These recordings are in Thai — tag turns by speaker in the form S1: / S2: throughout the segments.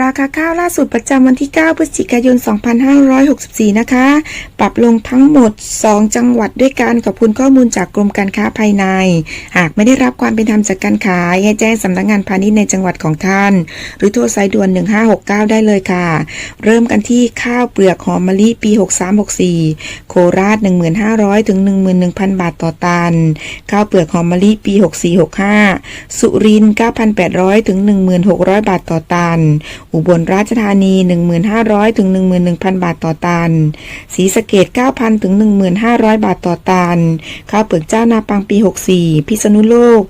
S1: ราคาข้าวล่าสุดประจำวันที่ 9 พฤศจิกายน 2564 นะคะ ปรับลงทั้งหมด 2 จังหวัดด้วยกันขอบคุณข้อมูลจากกรมการค้าภายใน หากไม่ได้รับความเป็นธรรมจากการขาย ให้แจ้งสำนักงานพาณิชย์ในจังหวัดของท่าน หรือโทรสายด่วน 1569 ได้เลยค่ะ เริ่มกันที่ข้าวเปลือกหอมมะลิปี 6364 โคราช 1,500 ถึง 11,000 บาทต่อตัน ข้าวเปลือกหอมมะลิปี 6465 สุรินทร์9,800 ถึง 1,600 บาทต่อตันอุบลราชธานี 1,500 ถึง 11,000 บาทต่อตัน ศรีสะเกด9,000 ถึง 1,500 บาทต่อตัน ข้าวเปลือกเจ้านาปังปี 64 พิษณุโลก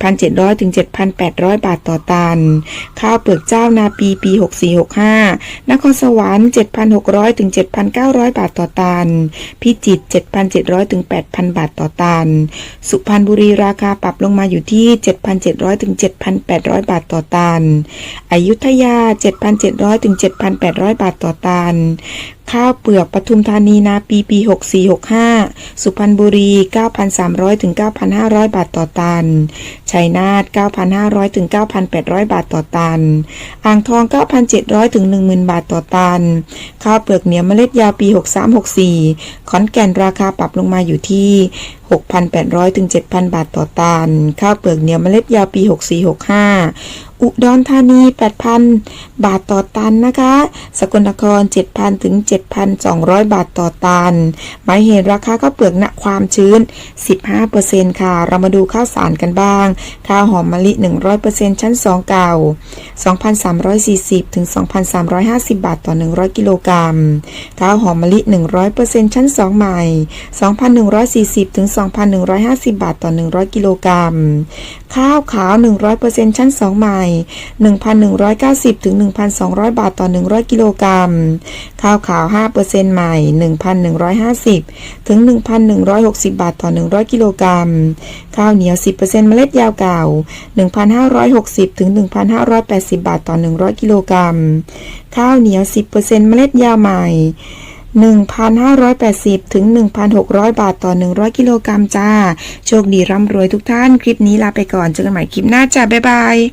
S1: 7,700 ถึง 7,800 บาทต่อตัน ข้าวเปลือกเจ้านาปีปี 6465 นครสวรรค์ 7,600 ถึง 7,900 บาทต่อตัน พิจิตร 7,700 ถึง 8,000 บาทต่อตัน สุพรรณบุรีราคาปรับลงมาอยู่ที่ 7,700 ถึง 7,800 บาทต่อตัน อยุธยา7,700 ถึง 7,800 บาทต่อตันข้าวเปลือกปทุมธานีนาปีปี 6465 สุพรรณบุรี 9,300 ถึง 9,500 บาทต่อตัน ชัยนาท 9,500 ถึง 9,800 บาทต่อตัน อ่างทอง 9,700 ถึง 10,000 บาทต่อตัน ข้าวเปลือกเหนียวเมล็ดยาวปี 6364 ขอนแก่นราคาปรับลงมาอยู่ที่ 6,800 ถึง 7,000 บาทต่อตัน ข้าวเปลือกเหนียวเมล็ดยาวปี 6465อุดรธานี 8,000 บาทต่อตันนะคะ สกลนคร 7,000 ถึง7,200 บาทต่อตันหมายเหตุราคาข้าวเปลือกณความชื้น 15%ค่ะ เรามาดูข้าวสารกันบ้าง ข้าวหอมมะลิ 100%ชั้น 2 เก่า 2,340 ถึง 2,350 บาทต่อ 100 กิโลกรัม ข้าวหอมมะลิ 100%ชั้น 2 ใหม่ 2,140 ถึง 2,150 บาทต่อ 100 กิโลกรัม ข้าวขาว 100%ชั้น 2 ใหม่ 1,190 ถึง 1,200 บาทต่อ 100 กิโลกรัม ข้าวขาวาว5%ใหม่ 1,150 ถึง 1,160 บาทต่อ 100 กิโลกรัม ข้าวเหนียว 10%เมล็ดยาวเก่า 1,560 ถึง 1,580 บาทต่อ 100 กิโลกรัม ข้าวเหนียว 10%เมล็ดยาวใหม่ 1,580 ถึง 1,600 บาทต่อ 100 กิโลกรัมจ้า โชคดีร่ำรวยทุกท่าน คลิปนี้ลาไปก่อน เจอกันใหม่คลิปหน้าจ้า บ๊ายบาย